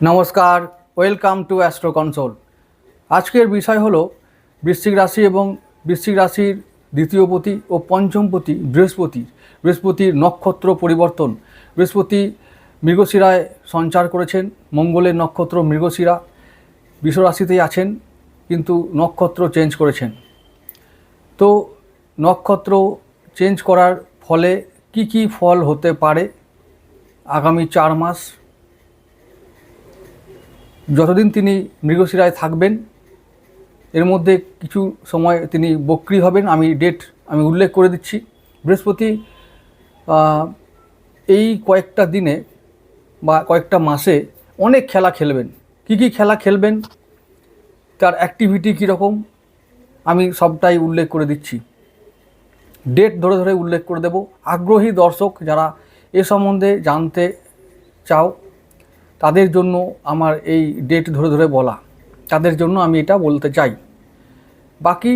নমস্কার welcome to astro console আজকের বিষয় হলো বৃশ্চিক রাশি এবং বৃশ্চিক রাশির দ্বিতীয় পতি ও পঞ্চম পতি বৃহস্পতি। বৃহস্পতির নক্ষত্র পরিবর্তন। বৃহস্পতি মৃগশিরায় সঞ্চার করেছেন, মঙ্গলের নক্ষত্র মৃগশিরা বিশ্বরাশিতেই আছেন, কিন্তু নক্ষত্র চেঞ্জ করেছেন। তো নক্ষত্র চেঞ্জ করার ফলে কি কি ফল হতে পারে? আগামী চার মাস যতদিন তিনি মৃগশিরায় থাকবেন, এর মধ্যে কিছু সময় তিনি বক্রি হবেন, আমি ডেট আমি উল্লেখ করে দিচ্ছি। বৃহস্পতি এই কয়েকটা দিনে বা কয়েকটা মাসে অনেক খেলা খেলবেন। কি কি খেলা খেলবেন, তার অ্যাক্টিভিটি কীরকম আমি সবটাই উল্লেখ করে দিচ্ছি। ডেট ধরে ধরে উল্লেখ করে দেব। আগ্রহী দর্শক যারা এ সম্বন্ধে জানতে চাও তাদের জন্য আমার এই ডেট ধরে ধরে বলা। তাদের জন্য আমি এটা বলতে চাই। বাকি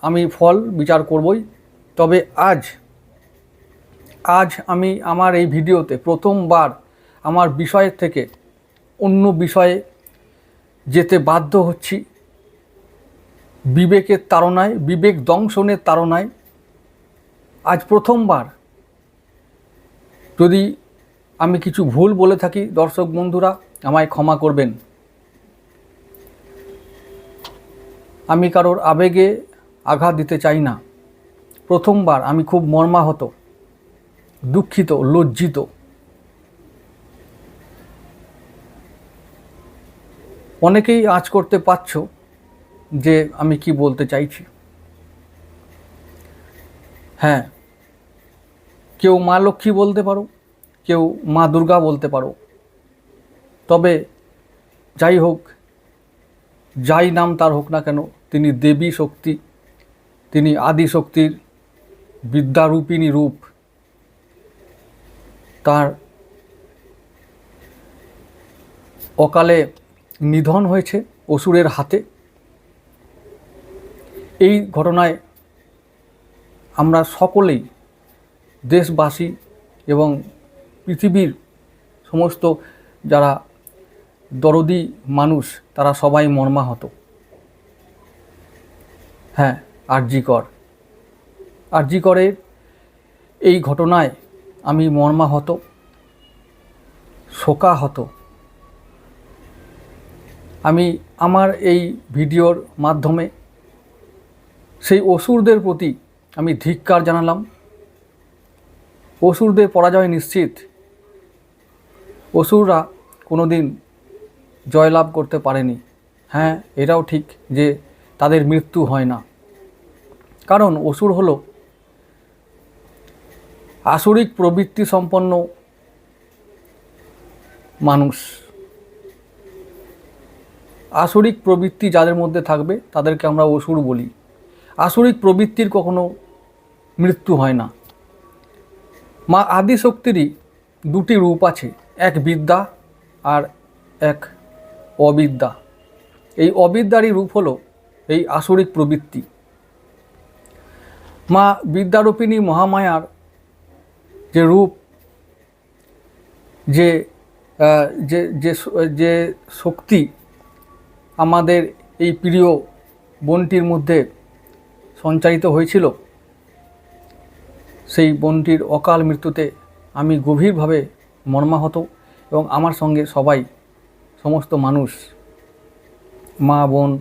আমি ফল বিচার করবই। তবে আজ আজ আমি আমার এই ভিডিওতে প্রথমবার আমার বিষয়ের থেকে অন্য বিষয়ে যেতে বাধ্য হচ্ছি। বিবেকের তাড়নায়, বিবেক দংশনের তাড়নায় আজ প্রথমবার যদি আমি কিছু ভুল বলে থাকি, দর্শক বন্ধুরা, আমায় ক্ষমা করবেন। আমি কারোর আবেগে আঘাত দিতে চাই না। প্রথমবার আমি খুব মর্মাহত, দুঃখিত, লজ্জিত। অনেকেই আঁচ করতে পারছ যে আমি কি বলতে চাইছি। হ্যাঁ কেউ মা লক্ষ্মী বলতে পারো কেউ মা দুর্গা বলতে পারো। তবে যাই হোক, যাই নাম তার হোক না কেন, তিনি দেবী শক্তি, তিনি আদি শক্তির বিদ্যারূপিণী রূপ। তার অকালে নিধন হয়েছে অসুরের হাতে। এই ঘটনায় আমরা সকলেই দেশবাসী এবং পৃথিবীর সমস্ত যারা দরদি মানুষ, তারা সবাই মর্মাহত। হ্যাঁ আরজিকর। আরজিকরের এই ঘটনায় আমি মর্মাহত, শোকাহত। আমি আমার এই ভিডিওর মাধ্যমে সেই অসুরদের প্রতি আমি ধিক্কার জানালাম। অসুরদের পরাজয় নিশ্চিত অসুররা কোনো দিন জয়লাভ করতে পারেনি। হ্যাঁ এটাও ঠিক যে তাদের মৃত্যু হয় না। কারণ অসুর হলো আসরিক প্রবৃত্তি সম্পন্ন মানুষ। আসরিক প্রবৃত্তি যাদের মধ্যে থাকবে, তাদেরকে আমরা অসুর বলি। আসরিক প্রবৃত্তির কখনো মৃত্যু হয় না। মা আদিশক্তিরই দুটি রূপ আছে। বিদ্যা আর এক অবিদ্যা। এই অবিদ্যারই রূপ হলো এই আসরিক প্রবৃত্তি। মা বিদ্যারূপিণী মহামায়ার যে রূপ যে যে যে শক্তি আমাদের এই প্রিয় বনটির মধ্যে সঞ্চারিত হয়েছিল, সেই বনটির অকাল মৃত্যুতে আমি গভীরভাবে মর্মাহত এবং আমার সঙ্গে সবাই, সমস্ত মানুষ, মা, বোন,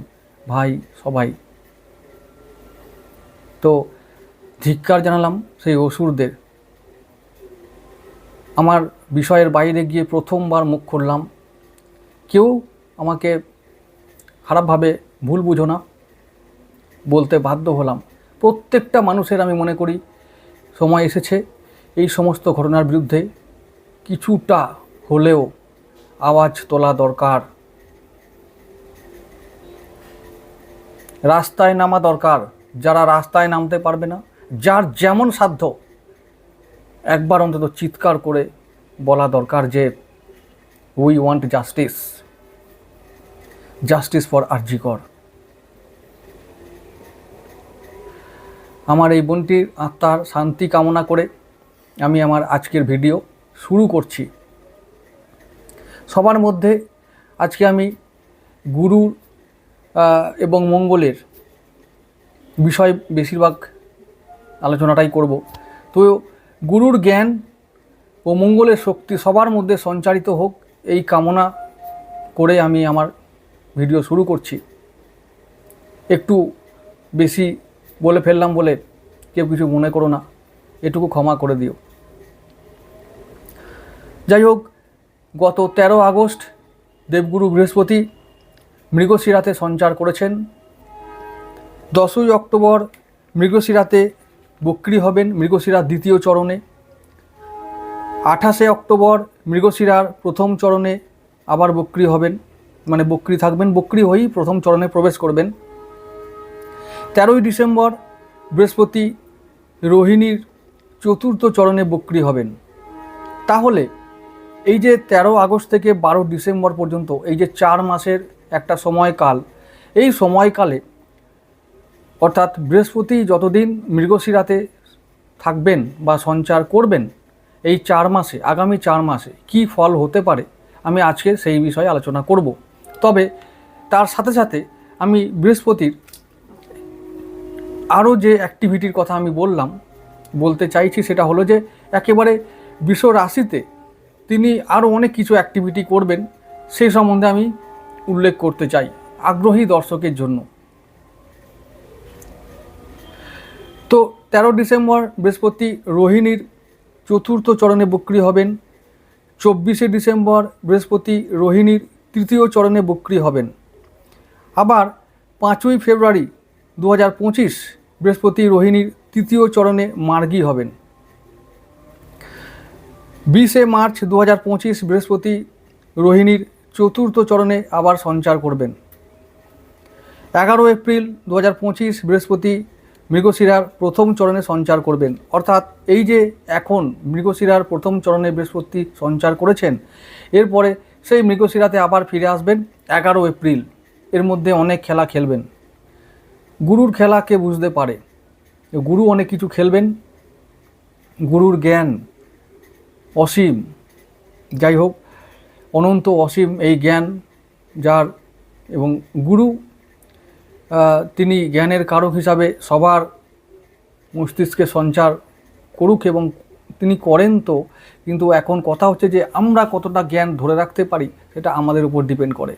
ভাই, সবাই। তো ধিক্কার জানালাম সেই অসুরদের। আমার বিষয়ের বাইরে গিয়ে প্রথমবার মুখ খুললাম। কেউ আমাকে খারাপভাবে ভুল বুঝো না বলতে বাধ্য হলাম। প্রত্যেকটা মানুষের আমি মনে করি, সময় এসেছে। এই সমস্ত ঘটনার বিরুদ্ধে কিছুটা হলেও আওয়াজ তোলা দরকার। রাস্তায় নামা দরকার। যারা রাস্তায় নামতে পারবে না, যার যেমন সাধ্য, একবার অন্তত চিৎকার করে বলা দরকার যে we want justice justice for RG Kar আমার এই বোনটির আত্মার শান্তি কামনা করে আমি আমার আজকের ভিডিও শুরু করছি। সবার মধ্যে আজকে আমি আহ, এবং মঙ্গলের বিষয় বেশিরভাগ আলোচনাটাই করব। তো গুরুর জ্ঞান ও মঙ্গলের শক্তি সবার মধ্যে সঞ্চারিত হোক এই কামনা করে আমি আমার ভিডিও শুরু করছি। একটু বেশি বলে ফেললাম বলে কেউ কিছু মনে করো না এটুকু ক্ষমা করে দিও। যাই হোক, গত তেরো আগস্ট দেবগুরু বৃহস্পতি মৃগশিরাতে সঞ্চার করেছেন। দশই অক্টোবর মৃগশিরাতে বক্রি হবেন মৃগশিরার দ্বিতীয় চরণে। আঠাশে অক্টোবর মৃগশিরার প্রথম চরণে আবার বক্রি হবেন মানে বক্রি থাকবেন, বক্রি হয়েই প্রথম চরণে প্রবেশ করবেন। তেরোই ডিসেম্বর বৃহস্পতি রোহিণীর চতুর্থ চরণে বক্রি হবেন। তাহলে এই যে তেরো আগস্ট থেকে বারো ডিসেম্বর পর্যন্ত এই যে চার মাসের একটা সময়কাল, এই সময়কালে অর্থাৎ বৃহস্পতি যতদিন মৃগশিরাতে থাকবেন বা সঞ্চার করবেন, এই চার মাসে, আগামী চার মাসে কি ফল হতে পারে, আমি আজকে সেই বিষয়ে আলোচনা করব। তবে তার সাথে সাথে আমি বৃহস্পতির আরও যে অ্যাক্টিভিটির কথা আমি বললাম, বলতে চাইছি সেটা হলো যে একেবারে বিশ্ব রাশিতে তিনি আরও অনেক কিছু অ্যাক্টিভিটি করবেন সেই সম্বন্ধে আমি উল্লেখ করতে চাই আগ্রহী দর্শকের জন্য। তো তেরো ডিসেম্বর বৃহস্পতি রোহিণীর চতুর্থ চরণে বক্রি হবেন, চব্বিশে ডিসেম্বর বৃহস্পতি রোহিণীর তৃতীয় চরণে বক্রি হবেন। আবার পাঁচই ফেব্রুয়ারি দু হাজার পঁচিশ বৃহস্পতি রোহিণীর তৃতীয় চরণে মার্গী হবেন। বিশে মার্চ দু হাজার পঁচিশ বৃহস্পতি রোহিণীর চতুর্থ চরণে আবার সঞ্চার করবেন। এগারো এপ্রিল দু হাজার পঁচিশ বৃহস্পতি মৃগশিরার প্রথম চরণে সঞ্চার করবেন। অর্থাৎ এই যে এখন মৃগশিরার প্রথম চরণে বৃহস্পতি সঞ্চার করেছেন, এরপরে সেই মৃগশিরাতে আবার ফিরে আসবেন এগারো এপ্রিল। এর মধ্যে অনেক খেলা খেলবেন। গুরুর খেলা কে বুঝতে পারে? গুরু অনেক কিছু খেলবেন। গুরুর জ্ঞান অসীম। যাই হোক অনন্ত অসীম এই জ্ঞান যার এবং গুরু তিনি জ্ঞানের কারক হিসাবে সবার মস্তিষ্কে সঞ্চার করুক এবং তিনি করেন তো, কিন্তু এখন কথা হচ্ছে যে আমরা কতটা জ্ঞান ধরে রাখতে পারি সেটা আমাদের উপর ডিপেন্ড করে।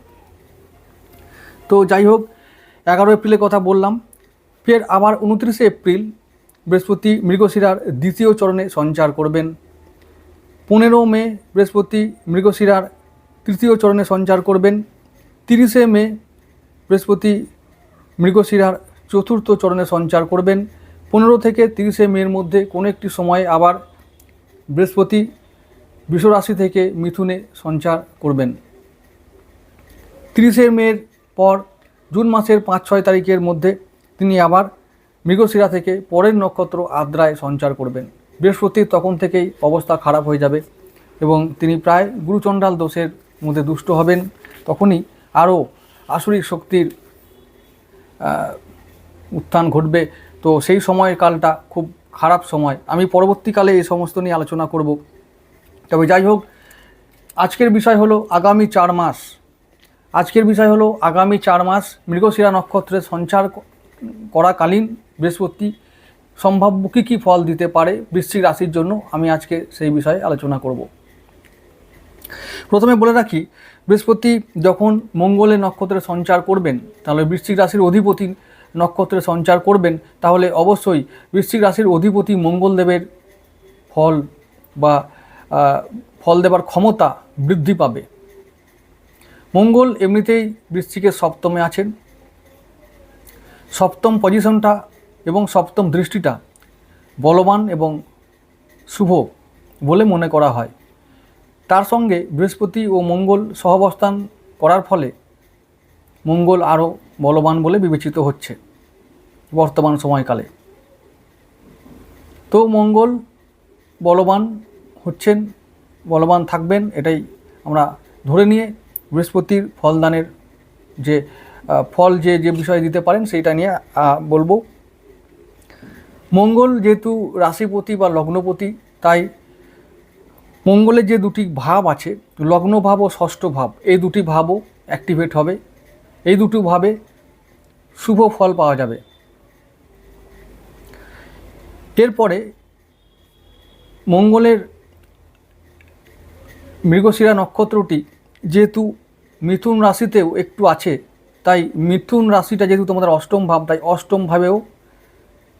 তো যাই হোক এগারো এপ্রিলের কথা বললাম, ফের আবার উনত্রিশে এপ্রিল বৃহস্পতি মৃগশিরার দ্বিতীয় চরণে সঞ্চার করবেন। পনেরো মে বৃহস্পতি মৃগশিরার তৃতীয় চরণে সঞ্চার করবেন। তিরিশে মে বৃহস্পতি মৃগশিরার চতুর্থ চরণে সঞ্চার করবেন। পনেরো থেকে তিরিশে মের মধ্যে কোনো একটি সময়ে আবার বৃহস্পতি বৃষরাশি থেকে মিথুনে সঞ্চার করবেন। তিরিশে মের পর জুন মাসের পাঁচ ছয় তারিখের মধ্যে তিনি আবার মৃগশিরা থেকে পরের নক্ষত্র আদ্রায় সঞ্চার করবেন। বৃহস্পতির তখন থেকেই অবস্থা খারাপ হয়ে যাবে এবং তিনি প্রায় গুরুচণ্ডাল দোষের মধ্যে দুষ্ট হবেন। তখনই আরও আসরিক শক্তির উত্থান ঘটবে। তো সেই সময় কালটা খুব খারাপ সময়। আমি পরবর্তীকালে এই সমস্ত নিয়ে আলোচনা করব। তবে যাই হোক, আজকের বিষয় হলো আগামী চার মাস। আজকের বিষয় হলো আগামী চার মাস মৃগশিরা নক্ষত্রে সঞ্চার করাকালীন বৃহস্পতি সম্ভাব্য কী কী ফল দিতে পারে বৃশ্চিক রাশির জন্য আমি আজকে সেই বিষয়ে আলোচনা করব। প্রথমে বলে রাখি, বৃহস্পতি যখন মঙ্গলের নক্ষত্রে সঞ্চার করবেন, তাহলে বৃশ্চিক রাশির অধিপতি নক্ষত্রে সঞ্চার করবেন, তাহলে অবশ্যই বৃশ্চিক রাশির অধিপতি মঙ্গলদেবের ফল বা ফল দেবার ক্ষমতা বৃদ্ধি পাবে। মঙ্গল এমনিতেই বৃশ্চিকের সপ্তমে আছেন। সপ্তম পজিশনটা এবং সপ্তম দৃষ্টিটা বলবান এবং শুভ বলে মনে করা হয়। তার সঙ্গে বৃহস্পতি ও মঙ্গল সহাবস্থান করার ফলে মঙ্গল আরও বলবান বলে বিবেচিত হচ্ছে বর্তমান সময়কালে। তো মঙ্গল বলবান হচ্ছেন, বলবান থাকবেন এটাই আমরা ধরে নিয়ে বৃহস্পতির ফলদানের যে ফল যে যে বিষয়ে দিতে পারেন সেইটা নিয়ে বলব। মঙ্গল যেহেতু রাশিপতি বা লগ্নপতি, তাই মঙ্গলের যে দুটি ভাব আছে, লগ্ন ভাব ও ষষ্ঠ ভাব, এই দুটি ভাবও অ্যাক্টিভেট হবে। এই দুটো ভাবে শুভ ফল পাওয়া যাবে। এরপরে মঙ্গলের মৃগশিরা নক্ষত্রটি যেহেতু মিথুন রাশিতেও একটু আছে, তাই মিথুন রাশিটা যেহেতু তোমাদের অষ্টম ভাব, তাই অষ্টম ভাবেও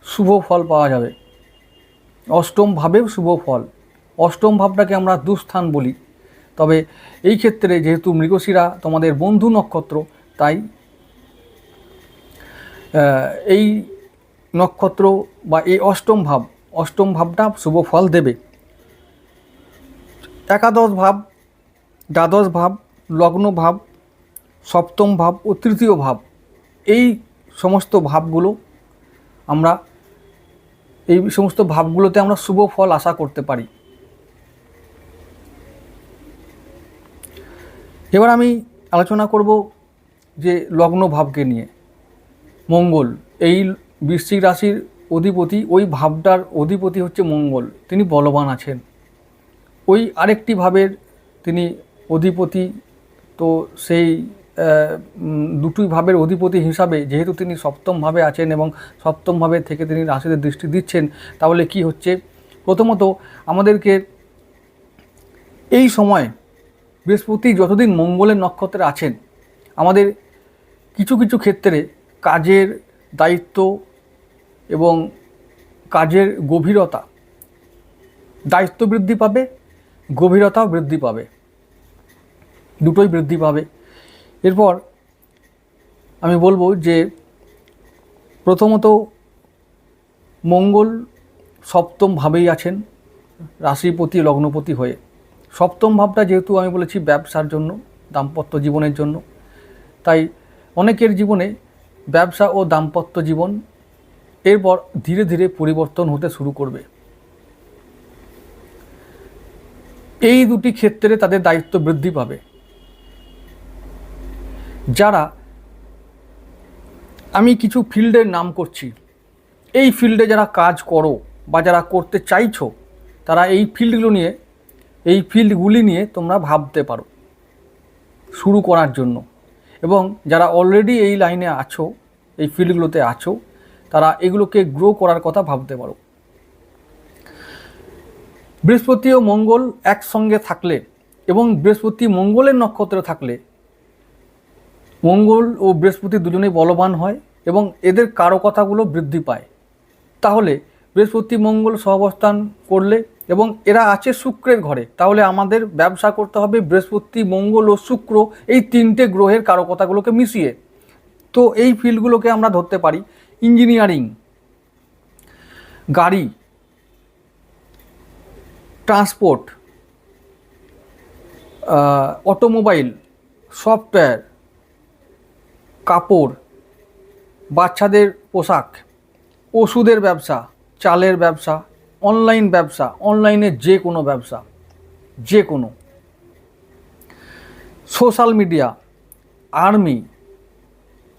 শুভ ফল পাওয়া যাবে। অষ্টম ভাবেও শুভ ফল। অষ্টম ভাবটাকে আমরা দুস্থান বলি। তবে এই ক্ষেত্রে যেহেতু মৃগশিরা তোমাদের বন্ধু নক্ষত্র, তাই এই নক্ষত্র বা এই অষ্টম ভাব, অষ্টম ভাবটা শুভ ফল দেবে। একাদশ ভাব, দ্বাদশ ভাব, লগ্ন ভাব, সপ্তম ভাব ও তৃতীয় ভাব, এই সমস্ত ভাবগুলো আমরা এই সমস্ত ভাবগুলোতে আমরা শুভ ফল আশা করতে পারি। এবার আমি আলোচনা করব যে লগ্ন ভাবকে নিয়ে। মঙ্গল, এই বৃশ্চিক রাশির অধিপতি, ওই ভাবটার অধিপতি হচ্ছে মঙ্গল, তিনি বলবান আছেন। ওই আরেকটি ভাবের তিনি অধিপতি, তো সেই দুটোই ভাবের অধিপতি হিসাবে যেহেতু তিনি সপ্তম ভাবে আছেন এবং সপ্তম ভাবে থেকে তিনি রাশিদের দৃষ্টি দিচ্ছেন, তাহলে কি হচ্ছে? প্রথমত আমাদেরকে এই সময় বৃহস্পতি যতদিন মঙ্গলের নক্ষত্রে আছেন, আমাদের কিছু কিছু ক্ষেত্রে কাজের দায়িত্ব এবং কাজের গভীরতা দায়িত্ব বৃদ্ধি পাবে, গভীরতাও বৃদ্ধি পাবে, দুটোই বৃদ্ধি পাবে। এরপর আমি বলব যে প্রথমত মঙ্গল সপ্তম ভাবেই আছেন, রাশিপতি, লগ্নপতি হয়ে। সপ্তম ভাবটা যেহেতু আমি বলেছি ব্যবসার জন্য, দাম্পত্য জীবনের জন্য, তাই অনেকের জীবনে ব্যবসা ও দাম্পত্য জীবন এরপর ধীরে ধীরে পরিবর্তন হতে শুরু করবে। এই দুটি ক্ষেত্রে তাদের দায়িত্ব বৃদ্ধি পাবে। যারা আমি কিছু ফিল্ডের নাম করছি, এই ফিল্ডে যারা কাজ করো বা যারা করতে চাইছো, তারা এই ফিল্ডগুলো নিয়ে, এই ফিল্ডগুলি নিয়ে তোমরা ভাবতে পারো, শুরু করার জন্য। এবং যারা অলরেডি এই লাইনে আছো, এই ফিল্ডগুলোতে আছো, তারা এগুলোকে গ্রো করার কথা ভাবতে পারো। বৃহস্পতি ও মঙ্গল একসঙ্গে থাকলে এবং বৃহস্পতি মঙ্গলের নক্ষত্রে থাকলে মঙ্গল ও বৃহস্পতি দুজনেই বলবান হয় এবং এদের কারও কথাগুলো বৃদ্ধি পায়। তাহলে বৃহস্পতি মঙ্গল সহাবস্থান করলে এবং এরা আছে শুক্রের ঘরে, তাহলে আমাদের ব্যবসা করতে হবে বৃহস্পতি, মঙ্গল ও শুক্র এই তিনটে গ্রহের কারও কথাগুলোকে মিশিয়ে। তো এই ফিল্ডগুলোকে আমরা ধরতে পারি ইঞ্জিনিয়ারিং, গাড়ি, ট্রান্সপোর্ট অটোমোবাইল, সফটওয়্যার কাপড়, বাচ্চাদের পোশাক, ওষুধের ব্যবসা, চালের ব্যবসা, অনলাইন ব্যবসা, অনলাইনে যে কোনো ব্যবসা, যে কোনো। Social media, army,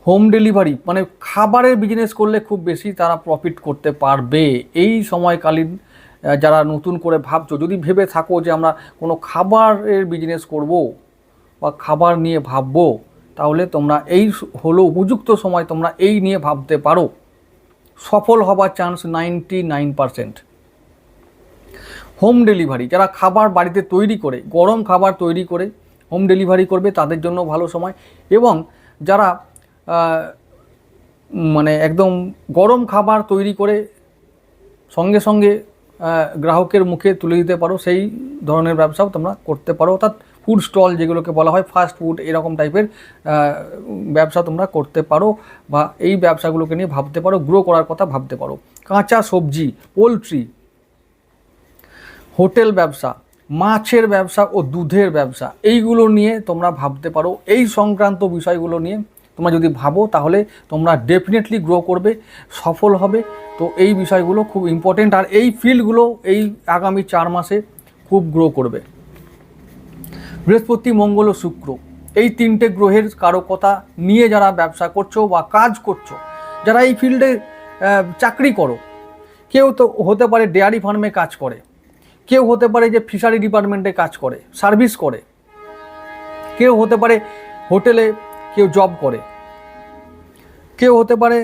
home delivery মানে খাবারের বিজনেস করলে খুব বেশি তারা প্রফিট করতে পারবে। এই সময়কালীন যারা নতুন করে ভাবছ, যদি ভেবে থাকো যে আমরা কোনো খাবারের বিজনেস করব বা খাবার নিয়ে ভাববো তাহলে তোমরা এই হলো উপযুক্ত সময় তোমরা এই নিয়ে ভাবতে পারো। সফল হবার chance ninety nine percent home delivery যারা খাবার বাড়িতে তৈরি করে, গরম খাবার তৈরি করে হোম ডেলিভারি করবে তাদের জন্য ভালো সময় এবং যারা মানে একদম গরম খাবার তৈরি করে সঙ্গে সঙ্গে গ্রাহকের মুখে তুলে দিতে পারো, সেই ধরনের ব্যবসাও তোমরা করতে পারো। অর্থাৎ ফুড স্টল যেগুলোকে বলা হয় ফাস্ট ফুড এরকম টাইপের ব্যবসা তোমরা করতে পারো বা এই ব্যবসাগুলোকে নিয়ে ভাবতে পারো গ্রো করার কথা ভাবতে পারো। কাঁচা সবজি, পোলট্রি, হোটেল ব্যবসা, মাছের ব্যবসা ও দুধের ব্যবসা, এইগুলো নিয়ে তোমরা ভাবতে পারো। এই সংক্রান্ত বিষয়গুলো নিয়ে তোমরা যদি ভাবো, তাহলে তোমরা ডেফিনেটলি গ্রো করবে, সফল হবে। তো এই বিষয়গুলো খুব ইম্পর্টেন্ট আর এই ফিল্ডগুলো এই আগামী চার মাসে খুব গ্রো করবে। বৃহস্পতি, মঙ্গল ও শুক্র। এই তিনটে গ্রহের কারকতা নিয়ে যারা ব্যবসা করছ বা কাজ করছ, যারা এই ফিল্ডে চাকরি করো, কেউ তো হতে পারে ডেয়ারি ফার্মে কাজ করে, কেউ হতে পারে যে ফিশারি ডিপার্টমেন্টে কাজ করে, সার্ভিস করে, কেউ হতে পারে হোটেলে কেউ জব করে, কেউ হতে পারে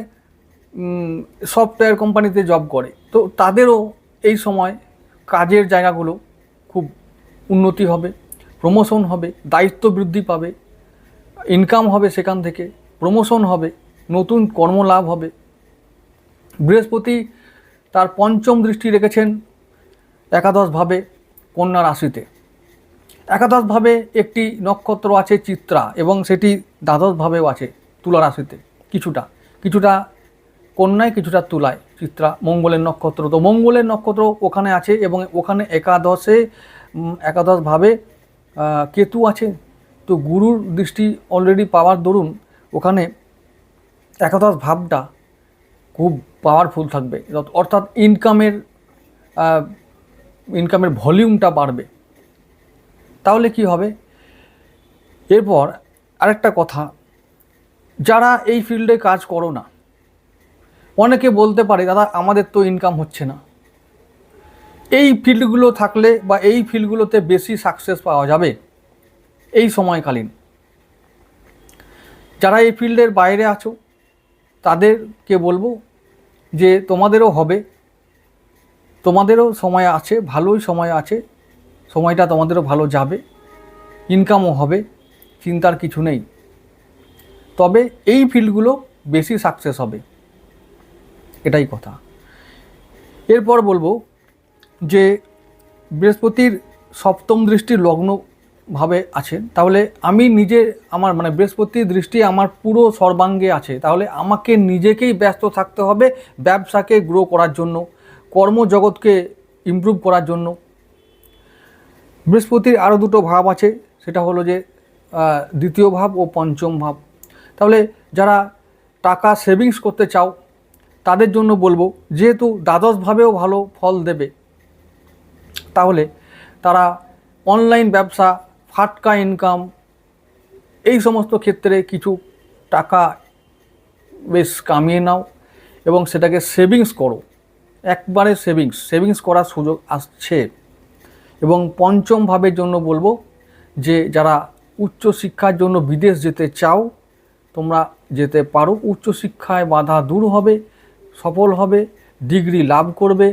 সফটওয়্যার কোম্পানিতে জব করে। তো তাদেরও এই সময় কাজের জায়গাগুলো খুব উন্নতি হবে। প্রমোশন হবে, দায়িত্ব বৃদ্ধি পাবে ইনকাম হবে সেখান থেকে প্রমোশন হবে, নতুন কর্মলাভ হবে। বৃহস্পতি তার পঞ্চম দৃষ্টি রেখেছেন একাদশভাবে কন্যা রাশিতে একাদশভাবে একটি নক্ষত্র আছে চিত্রা এবং সেটি দ্বাদশভাবেও আছে তুলা রাশিতে কিছুটা কিছুটা কন্যায়, কিছুটা তুলায়, চিত্রা, মঙ্গলের নক্ষত্র। তো মঙ্গলের নক্ষত্র ওখানে আছে এবং ওখানে একাদশে একাদশভাবে কেতু আছে তো গুরুর দৃষ্টি অলরেডি পাওয়ার দরুন, ওখানে একাদশ ভাবটা খুব পাওয়ারফুল থাকবে। অর্থাৎ ইনকামের ইনকামের ভলিউমটা বাড়বে। তাহলে কি হবে? এরপর আরেকটা কথা, যারা এই ফিল্ডে কাজ করো না, অনেকে বলতে পারে, দাদা, আমাদের তো ইনকাম হচ্ছে না। এই ফিল্ডগুলো থাকলে বা এই ফিল্ডগুলোতে বেশি সাকসেস পাওয়া যাবে এই সময়কালীন। যারা এই ফিল্ডের বাইরে আছো, তাদেরকে বলব যে তোমাদেরও হবে, তোমাদেরও সময় আছে, ভালোই সময় আছে, সময়টা তোমাদেরও ভালো যাবে ইনকামও হবে, চিন্তার কিছু নেই। তবে এই ফিল্ডগুলো বেশি সাকসেস হবে, এটাই কথা। এরপর বলব যে বৃহস্পতির সপ্তম দৃষ্টি লগ্নভাবে আছে, তাহলে আমি নিজে আমার মানে বৃহস্পতির দৃষ্টি আমার পুরো সর্বাঙ্গে আছে, তাহলে আমাকে নিজেকেই ব্যস্ত থাকতে হবে ব্যবসাকে গ্রো করার জন্য, কর্মজগৎকে ইমপ্রুভ করার জন্য। বৃহস্পতির আরও দুটো ভাব আছে, সেটা হলো যে দ্বিতীয় ভাব ও পঞ্চম ভাব। তাহলে যারা টাকা সেভিংস করতে চাও, তাদের জন্য বলব, যেহেতু দ্বাদশভাবেও ভালো ফল দেবে তাহলে তারা অনলাইন ব্যবসা, ফাটকা ইনকাম এই সমস্ত ক্ষেত্রে কিছু টাকা বেশ কামিয়ে নাও এবং সেটাকে সেভিংস করো। একবারে সেভিংস সেভিংস করার সুযোগ আসছে। এবং পঞ্চম ভাবের জন্য বলব যে, যারা উচ্চ শিক্ষার জন্য বিদেশ যেতে চাও, তোমরা যেতে পারো। উচ্চশিক্ষায় বাধা দূর হবে, সফল হবে ডিগ্রি লাভ করবে।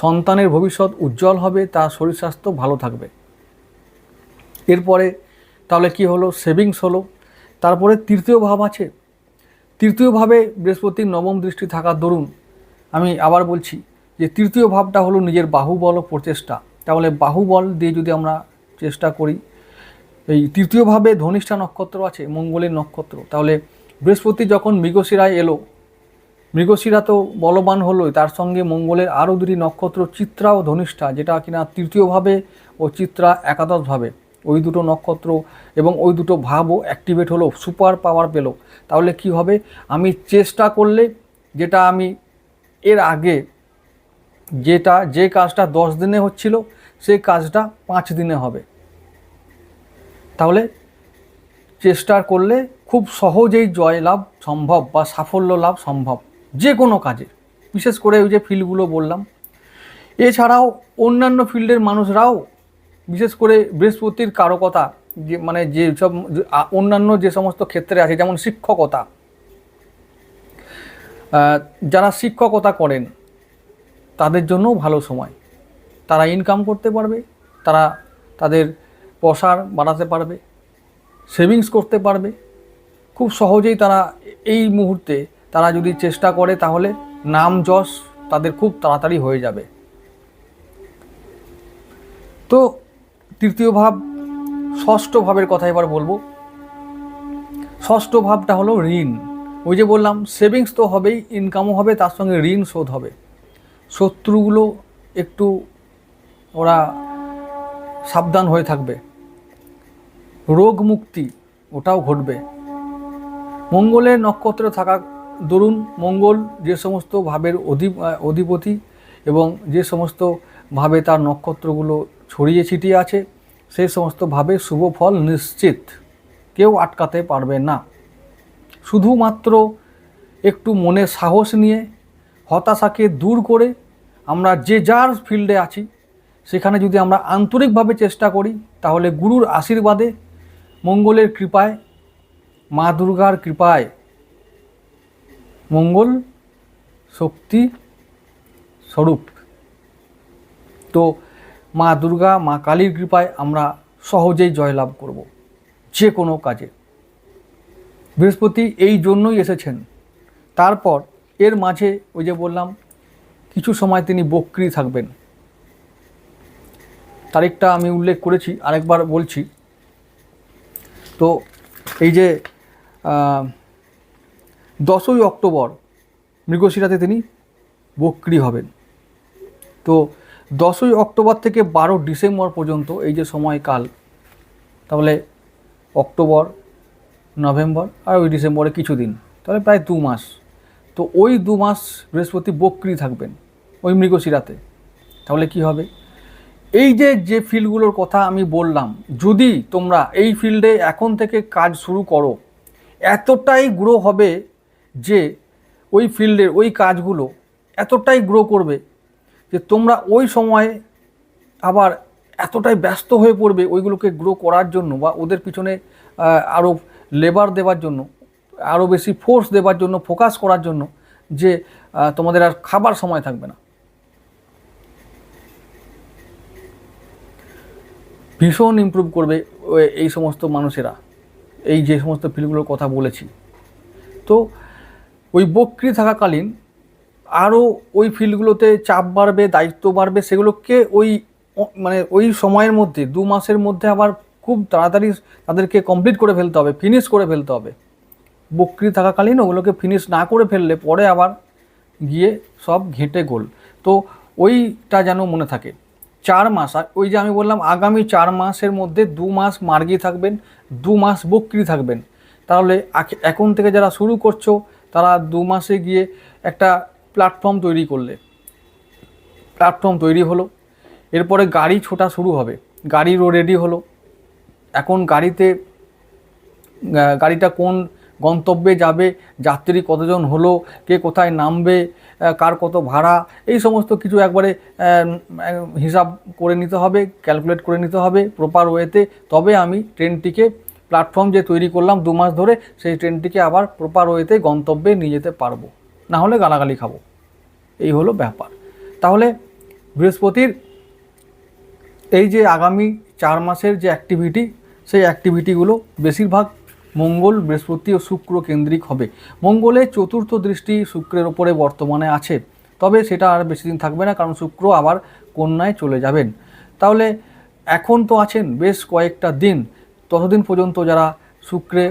সন্তানের ভবিষ্যৎ উজ্জ্বল হবে তার শরীর স্বাস্থ্য ভালো থাকবে। এরপরে তাহলে কি হলো? সেভিংস হলো। তারপরে তৃতীয় ভাব আছে। তৃতীয়ভাবে বৃহস্পতির নবম দৃষ্টি থাকার দরুন। আমি আবার বলছি যে তৃতীয় ভাবটা হলো নিজের বাহুবল ও প্রচেষ্টা। তাহলে বাহুবল দিয়ে যদি আমরা চেষ্টা করি, এই তৃতীয়ভাবে ধনিষ্ঠা নক্ষত্র আছে, মঙ্গলের নক্ষত্র। তাহলে বৃহস্পতি যখন মৃগশিরায় এলো মৃগশিরা তো বলবান হলোই, তার সঙ্গে মঙ্গলের আরও দুটি নক্ষত্র, চিত্রা ও ধনিষ্ঠা, যেটা কিনা তৃতীয়ভাবে ও চিত্রা একাদশভাবে। ওই দুটো নক্ষত্র এবং ওই দুটো ভাবও অ্যাক্টিভেট হলো সুপার পাওয়ার পেল। তাহলে কি হবে? আমি চেষ্টা করলে যেটা আমি এর আগে, যেটা, যে কাজটা দশ দিনে হচ্ছিল, সেই কাজটা পাঁচ দিনে হবে। তাহলে চেষ্টা করলে খুব সহজেই জয় লাভ সম্ভব বা সাফল্য লাভ সম্ভব। যে কোনো কাজে, বিশেষ করে ওই যে ফিল্ডগুলো বললাম। এছাড়াও অন্যান্য ফিল্ডের মানুষরাও, বিশেষ করে বৃহস্পতির কারকতা, যে মানে যে সব অন্যান্য যে সমস্ত ক্ষেত্রে আছে, যেমন শিক্ষকতা। যারা শিক্ষকতা করেন, তাদের জন্যও ভালো সময়। তারা ইনকাম করতে পারবে, তারা তাদের প্রসার বাড়াতে পারবে সেভিংস করতে পারবে। খুব সহজেই তারা এই মুহূর্তে তারা যদি চেষ্টা করে তাহলে নাম যশ তাদের খুব তাড়াতাড়ি হয়ে যাবে। তো তৃতীয় ভাব, ষষ্ঠ ভাবের কথা এবার বলব। ষষ্ঠ ভাবটা হলো ঋণ। ওই যে বললাম, সেভিংস তো হবেই ইনকামও হবে, তার সঙ্গে ঋণ শোধ হবে। শত্রুগুলো একটু ওরা সাবধান হয়ে থাকবে। রোগ মুক্তি ওটাও ঘটবে। মঙ্গলের নক্ষত্রে থাকা দরুন, মঙ্গল যে সমস্ত ভাবের অধি, অধিপতি এবং যে সমস্ত ভাবে তার নক্ষত্রগুলো ছড়িয়ে ছিটিয়ে আছে সেই সমস্ত ভাবে শুভ ফল নিশ্চিত। কেউ আটকাতে পারবে না। শুধুমাত্র একটু মনে সাহস নিয়ে, হতাশাকে দূর করে আমরা যে যার ফিল্ডে আছি, সেখানে যদি আমরা আন্তরিকভাবে চেষ্টা করি, তাহলে গুরুর আশীর্বাদে মঙ্গলের কৃপায়, মা দুর্গার কৃপায় মঙ্গল, শক্তি স্বরূপ। তো মা দুর্গা, মা কালীর কৃপায় আমরা সহজেই জয়লাভ করব, যে কোনো কাজে। বৃহস্পতি এই জন্যই এসেছেন। তারপর এর মাঝে ওই যে বললাম, কিছু সময় তিনি বক্রি থাকবেন। তারিখটা আমি উল্লেখ করেছি, আরেকবার বলছি। তো এই যে দশই অক্টোবর মৃগশিরাতে তিনি বক্রি হবেন। তো দশই অক্টোবর থেকে বারো ডিসেম্বর পর্যন্ত এই যে সময়কাল, তাহলে অক্টোবর, নভেম্বর আর ওই ডিসেম্বরে কিছু দিন, তাহলে প্রায় দু মাস। তো ওই দু মাস বৃহস্পতি বক্রি থাকবেন ওই মৃগশিরাতে। তাহলে কি হবে? এই যে যে ফিল্ডগুলোর কথা আমি বললাম, যদি তোমরা এই ফিল্ডে এখন থেকে কাজ শুরু করো, এতটাই গ্রো হবে যে ওই ফিল্ডের ওই কাজগুলো এতটাই গ্রো করবে যে তোমরা ওই সময়ে আবার এতটাই ব্যস্ত হয়ে পড়বে ওইগুলোকে গ্রো করার জন্য বা ওদের পিছনে আরও লেবার দেওয়ার জন্য আরও বেশি ফোর্স দেওয়ার জন্য ফোকাস করার জন্য যে তোমাদের আর খাবার সময় থাকবে না। ভীষণ ইমপ্রুভ করবে এই সমস্ত মানুষেরা। এই যে সমস্ত ফিল্ডগুলোর কথা বলেছি। তো ওই বক্রি থাকাকালীন আরও ওই ফিল্ডগুলোতে চাপ বাড়বে, দায়িত্ব বাড়বে, সেগুলোকে ওই মানে ওই সময়ের মধ্যে, দু মাসের মধ্যে আবার খুব তাড়াতাড়ি তাদেরকে কমপ্লিট করে ফেলতে হবে ফিনিশ করে ফেলতে হবে। বক্রি থাকাকালীন ওগুলোকে ফিনিশ না করে ফেললে পরে আবার গিয়ে সব ঘেঁটে গোল। তো ওইটা যেন মনে থাকে। চার মাস, আর ওই যে আমি বললাম আগামী চার মাসের মধ্যে দু মাস মার্গি থাকবেন, দু মাস বক্রি থাকবেন। তাহলে এখন থেকে যারা শুরু করছ তারা দু মাসে গিয়ে একটা প্ল্যাটফর্ম তৈরি করলে। প্ল্যাটফর্ম তৈরি হলো। এরপরে গাড়ি ছোটা শুরু হবে। গাড়িরও রেডি হলো। এখন গাড়িতে গাড়িটা কোন গন্তব্যে যাবে, যাত্রী কতজন হলো, কে কোথায় নামবে কার কত ভাড়া, এই সমস্ত কিছু একবারে হিসাব করে নিতে হবে ক্যালকুলেট করে নিতে হবে প্রপার ওয়েতে তবে আমি ট্রেনটিকে প্ল্যাটফর্ম যে তৈরি করলাম দু মাস ধরে, সেই ট্রেনটিকে আবার প্রপার ওয়েতে গন্তব্যে নিয়ে যেতে পারব। না হলে গালাগালি খাব। এই হলো ব্যাপার। তাহলে বৃহস্পতির এই যে আগামী চার মাসের যে অ্যাক্টিভিটি সেই অ্যাক্টিভিটিগুলো বেশিরভাগ মঙ্গল, বৃহস্পতি ও শুক্র কেন্দ্রিক হবে। মঙ্গলের চতুর্থ দৃষ্টি শুক্রের ওপরে বর্তমানে আছে। তবে সেটা আর বেশি দিন থাকবে না, কারণ শুক্র আবার কন্যায় চলে যাবেন। তাহলে এখন তো আছেন বেশ কয়েকটা দিন। ততদিন পর্যন্ত যারা শুক্রে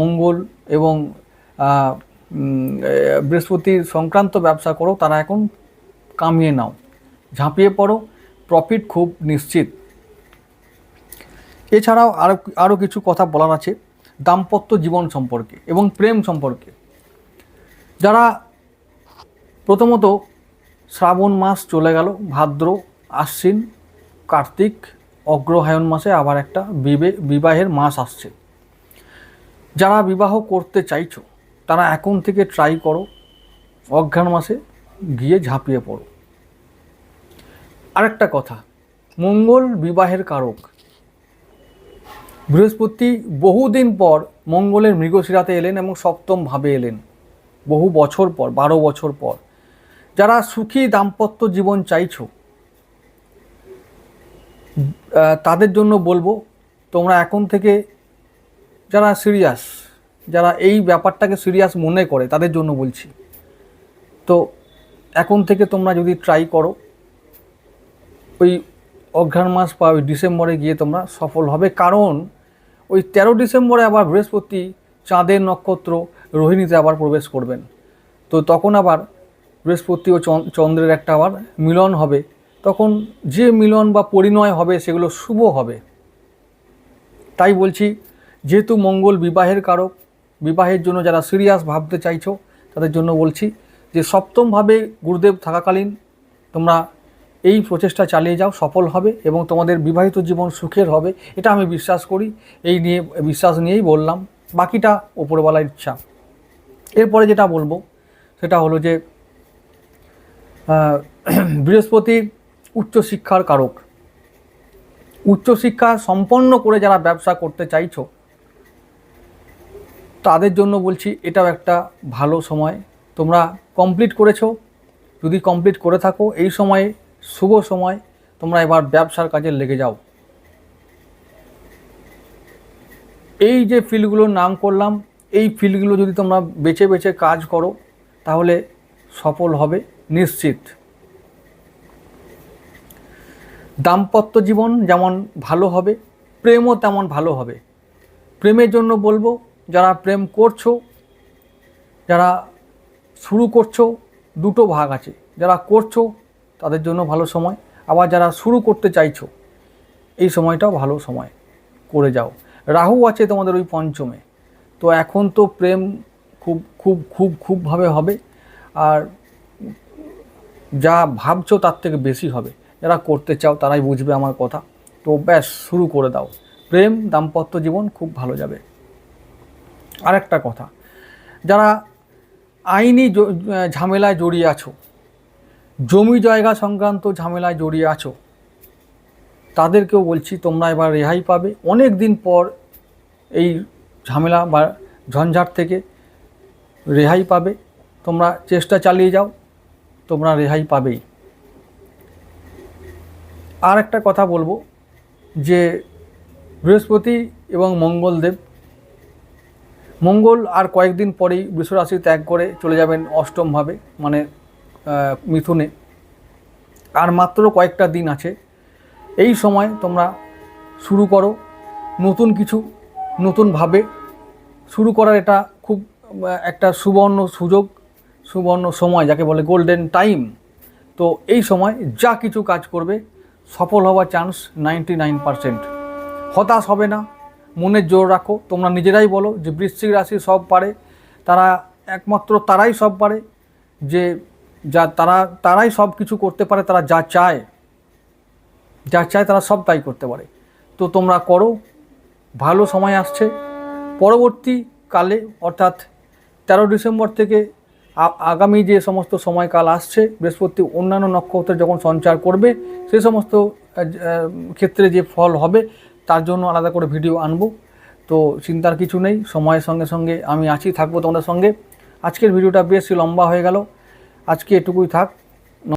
মঙ্গল এবং বৃহস্পতির সংক্রান্ত ব্যবসা করো, তারা এখন কামিয়ে নাও। ঝাঁপিয়ে পড়ো প্রফিট খুব নিশ্চিত। এছাড়াও আরও আরও কিছু কথা বলার আছে, দাম্পত্য জীবন সম্পর্কে এবং প্রেম সম্পর্কে। যারা প্রথমত শ্রাবণ মাস চলে গেল, ভাদ্র, আশ্বিন, কার্তিক অগ্রহায়ণ মাসে আবার একটা বিবে বিবাহের মাস আসছে। যারা বিবাহ করতে চাইছো, তারা এখন থেকে ট্রাই করো অজ্ঞান মাসে গিয়ে ঝাঁপিয়ে পড়ো। আরেকটা কথা, মঙ্গল বিবাহের কারক। বৃহস্পতি বহুদিন পর মঙ্গলের মৃগশিরাতে এলেন এবং সপ্তম ভাবে এলেন। বহু বছর পর, বারো বছর পর। যারা সুখী দাম্পত্য জীবন চাইছো তাদের জন্য বলব, তোমরা এখন থেকে যারা সিরিয়াস যারা এই ব্যাপারটাকে সিরিয়াস মনে করে, তাদের জন্য বলছি। তো এখন থেকে তোমরা যদি ট্রাই করো, ওই অঘ্রাণ মাস বা ওই ডিসেম্বরে গিয়ে তোমরা সফল হবে। কারণ ওই তেরো ডিসেম্বরে আবার বৃহস্পতি, চাঁদের নক্ষত্র, রোহিণীতে আবার প্রবেশ করবেন। তো তখন আবার বৃহস্পতি ও চন- চন্দ্রের একটা আবার মিলন হবে। তখন যে মিলন বা পরিণয় হবে সেগুলো শুভ হবে। তাই বলছি, যেহেতু মঙ্গল বিবাহের কারক, বিবাহের জন্য যারা সিরিয়াস ভাবতে চাইছো, তাদের জন্য বলছি যে সপ্তমভাবে গুরুদেব থাকাকালীন তোমরা এই প্রচেষ্টা চালিয়ে যাও, সফল হবে এবং তোমাদের বিবাহিত জীবন সুখের হবে। এটা আমি বিশ্বাস করি, এই নিয়ে বিশ্বাস নিয়েই বললাম। বাকিটা ওপরওয়ালার ইচ্ছা। এরপরে যেটা বলব, সেটা হলো যে বৃহস্পতি উচ্চশিক্ষার কারক। উচ্চশিক্ষা সম্পন্ন করে যারা ব্যবসা করতে চাইছো, তাদের জন্য বলছি এটাও একটা ভালো সময়। তোমরা কমপ্লিট করেছ। যদি কমপ্লিট করে থাকো, এই সময়ে শুভ সময়, তোমরা এবার ব্যবসার কাজে লেগে যাও। এই যে ফিল্ডগুলোর নাম করলাম, এই ফিল্ডগুলো যদি তোমরা বেছে বেছে কাজ করো, তাহলে সফল হবে নিশ্চিত। দাম্পত্য জীবন যেমন ভালো হবে, প্রেমও তেমন ভালো হবে। প্রেমের জন্য বলব, যারা প্রেম করছ, যারা শুরু করছ, দুটো ভাগ আছে। যারা করছ, তাদের জন্য ভালো সময়। আবার যারা শুরু করতে চাইছো, এই সময়টাও ভালো সময়। করে যাও। রাহু আছে তোমাদের ওই পঞ্চমে। তো এখন তো প্রেম খুব খুব খুব, খুবভাবে হবে। আর যা ভাবছ তার থেকে বেশি হবে। যারা করতে চাও তারাই বুঝবে আমার কথা। তো ব্যাস, শুরু করে দাও। প্রেম, দাম্পত্য জীবন খুব ভালো যাবে। আরেকটা কথা, যারা আইনি ঝামেলায় জড়িয়ে আছো, জমি জায়গা সংক্রান্ত ঝামেলায় জড়িয়ে আছো, তাদেরকেও বলছি তোমরা এবার রেহাই পাবে। অনেক দিন পর এই ঝামেলা বা ঝঞ্ঝাট থেকে রেহাই পাবে। তোমরা চেষ্টা চালিয়ে যাও, তোমরা রেহাই পাবেই। আর একটা কথা বলব, যে বৃহস্পতি এবং মঙ্গলদেব মঙ্গল আর কয়েকদিন পরেই বৃষরাশি ত্যাগ করে চলে যাবেন অষ্টমভাবে মানে মিথুনে। আর মাত্র কয়েকটা দিন আছে। এই সময় তোমরা শুরু করো নতুন কিছু নতুনভাবে শুরু করার এটা খুব একটা সুবর্ণ সুযোগ, সুবর্ণ সময়, যাকে বলে গোল্ডেন টাইম তো এই সময় যা কিছু কাজ করবে সফল হওয়ার চান্স নাইনটি নাইন পারসেন্ট হতাশ হবে না, মনের জোর রাখো। তোমরা নিজেরাই বলো যে বৃশ্চিক রাশি সব পারে, তারা একমাত্র তারাই সব পারে, যে যা তারা, তারাই সব কিছু করতে পারে, তারা যা চায় যা চায় তারা সব তাই করতে পারে। তো তোমরা করো, ভালো সময় আসছে। পরবর্তীকালে, অর্থাৎ তেরো ডিসেম্বর থেকে আগামী যে সমস্ত সময়কাল আসছে, বৃহস্পতি অন্যান্য নক্ষত্রে যখন সঞ্চার করবে, সে সমস্ত ক্ষেত্রে যে ফল হবে, তার জন্য আলাদা করে ভিডিও আনব। তো চিন্তার কিছু নেই, সময়ের সঙ্গে সঙ্গে আমি আছি, থাকব তোমাদের সঙ্গে। আজকের ভিডিওটা বেশ লম্বা হয়ে গেল। আজকে এটুকুই থাক।